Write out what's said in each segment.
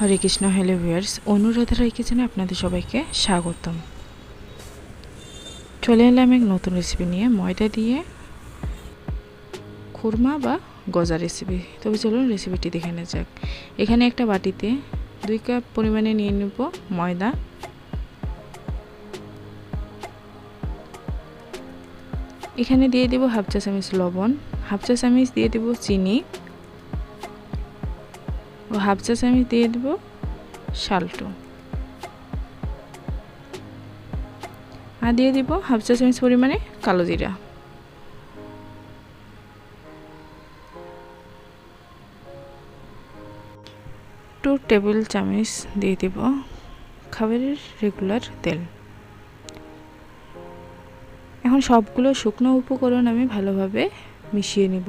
হরে Krishna, hello viewers, Anuradha Roy কিচেনে আপনাদের সবাইকে স্বাগতম। চলে এলাম এক নতুন রেসিপি নিয়ে, ময়দা দিয়ে খুরমা বা গজা রেসিপি তবে চলুন রেসিপিটি দেখে নেওয়া যাক। এখানে একটা বাটিতে দুই কাপ পরিমাণে নিয়ে নেব ময়দা। এখানে দিয়ে দেব হাফ চা চামচ লবণ, হাফ চা চামচ দিয়ে দেব চিনি। হাফ চামচ দিয়ে দেব শালটু আর দিয়ে দিব হাফ চা চামচ পরিমাণে কালো জিরা। টু টেবিল চামচ দিয়ে দিব খাবারের রেগুলার তেল। এখন সবগুলো শুকনো উপকরণ আমি ভালোভাবে মিশিয়ে নিব।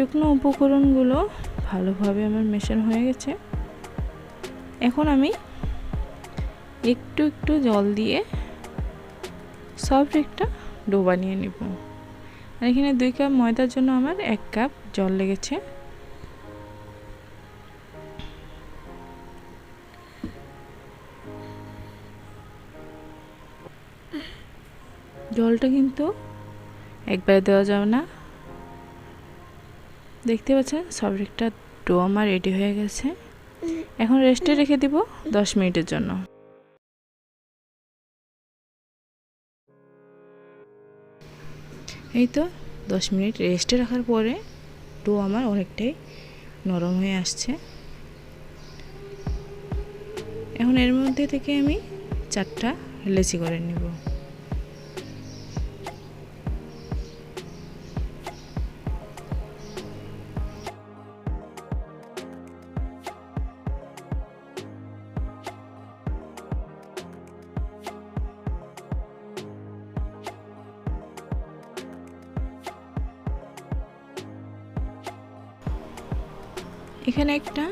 শুকনো উপকরণগুলো ভালোভাবে আমার মেশানো হয়ে গেছে। এখন আমি একটু একটু জল দিয়ে সফট একটা ডো বানিয়ে নিব। আর এখানে দুই কাপ ময়দার জন্য আমার এক কাপ জল লেগেছে। জলটা কিন্তু একবারে দেওয়া যাবে না। দেখতে পাচ্ছেন? সফট একটা ডো আমার রেডি হয়ে গেছে। এখন রেস্টে রেখে দিব দশ মিনিটের জন্য। এই তো দশ মিনিট রেস্টে রাখার পরে ডো আমার অনেকটাই নরম হয়ে আসছে। এখন এর মধ্যে থেকে আমি চারটা লেচি করে নেব। এখানে একটা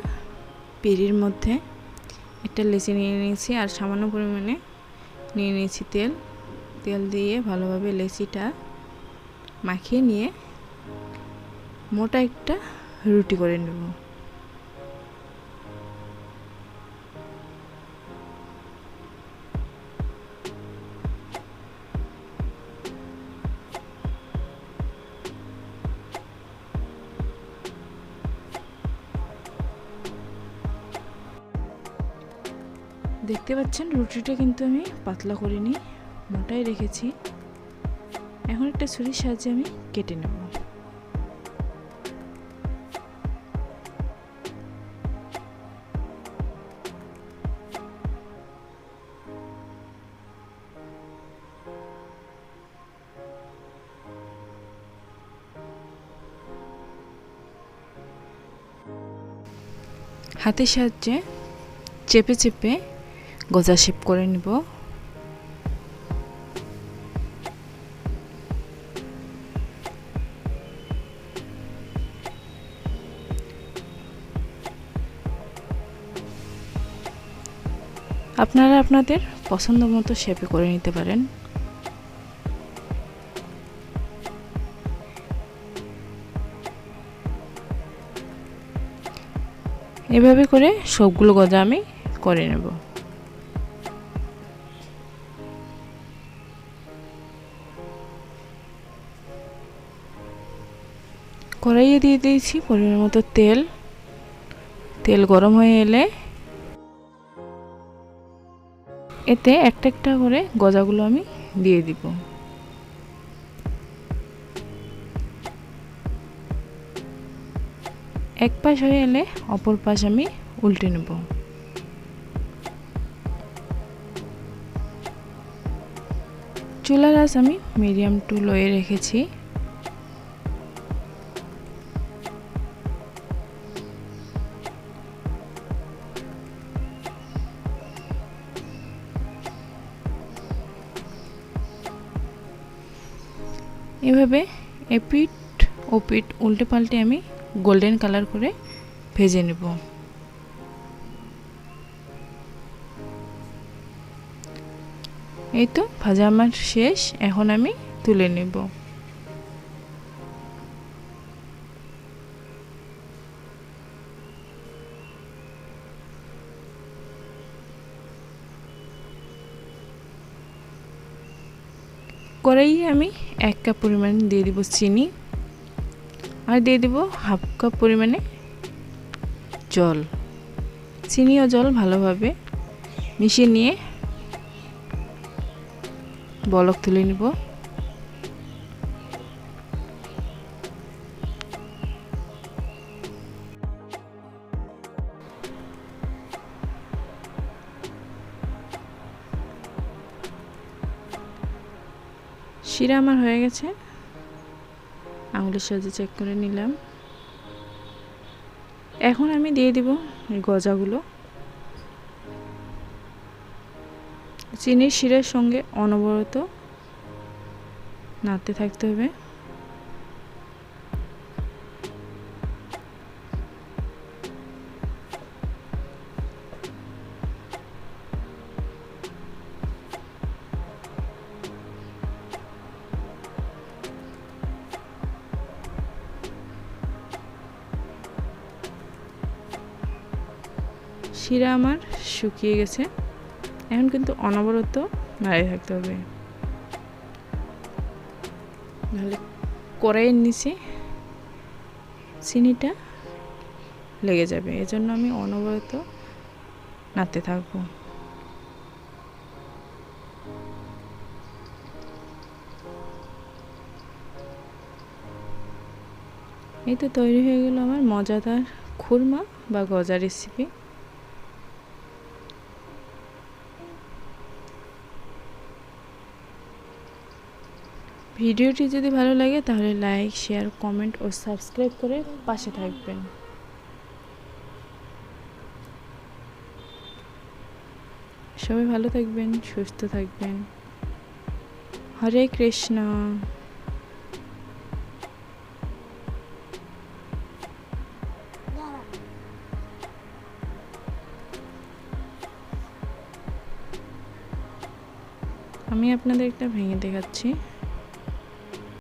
পেরির মধ্যে একটা লেচি নিয়ে নিয়েছি আর সামান্য পরিমাণে নিয়ে নিয়েছি তেল। তেল দিয়ে ভালোভাবে লেচিটা মাখিয়ে নিয়ে মোটা একটা রুটি করে নেব। দেখতে পাচ্ছেন, রুটিটা কিন্তু আমি পাতলা করিনি, মোটাই রেখেছি। এখন একটা ছুরির সাহায্যে আমি কেটে নেব। হাতের সাহায্যে চেপে চেপে গজা শেপ করে নিব। আপনারা আপনাদের পছন্দ মতো শেপে করে নিতে পারেন। এভাবে করে সবগুলো গজা আমি করে নেব। কড়াইয়ে দিয়ে দিয়েছি পরিমাণ মতো তেল। তেল গরম হয়ে এলে এতে একটা একটা করে গজাগুলো আমি দিয়ে দিব। এক পাশ হয়ে এলে অপর পাশ আমি উল্টে নেব। চুলার আঁচ আমি মিডিয়াম টু লোয়ে রেখেছি। এভাবে এপিট ওপিট উল্টে পাল্টে আমি গোল্ডেন কালার করে ভেজে নেব। এই তো ভাজা আমার শেষ, এখন আমি তুলে নেব। কড়াইয়ে আমি এক কাপ পরিমাণ দিয়ে দিব চিনি। আর দিয়ে দিব হাফ কাপ পরিমাণে জল। চিনি ও জল ভালোভাবে মিশিয়ে নিয়ে বলক তুলে নিব। শিরা আমার হয়ে গেছে। আঙুলের সাহায্যে চেক করে নিলাম। এখন আমি দিয়ে দিব এই গজাগুলো। চিনির শিরার সঙ্গে অনবরত নাড়তে থাকতে হবে। শিরা আমার শুকিয়ে গেছে। এখন কিন্তু অনবরত নাড়িয়ে থাকতে হবে। নাহলে কড়াইয়ের নিচে চিনিটা লেগে যাবে। এজন্য আমি অনবরত নাড়তে থাকব। এই তো তৈরি হয়ে গেল আমার মজাদার খুরমা বা গজা রেসিপি ভিডিওটি যদি ভালো লাগে তাহলে লাইক, শেয়ার, কমেন্ট ও সাবস্ক্রাইব করে পাশে থাকবেন। সবাই ভালো থাকবেন, সুস্থ থাকবেন। হরে কৃষ্ণ। আমি আপনাদের একটা ভেঙে দেখাচ্ছি।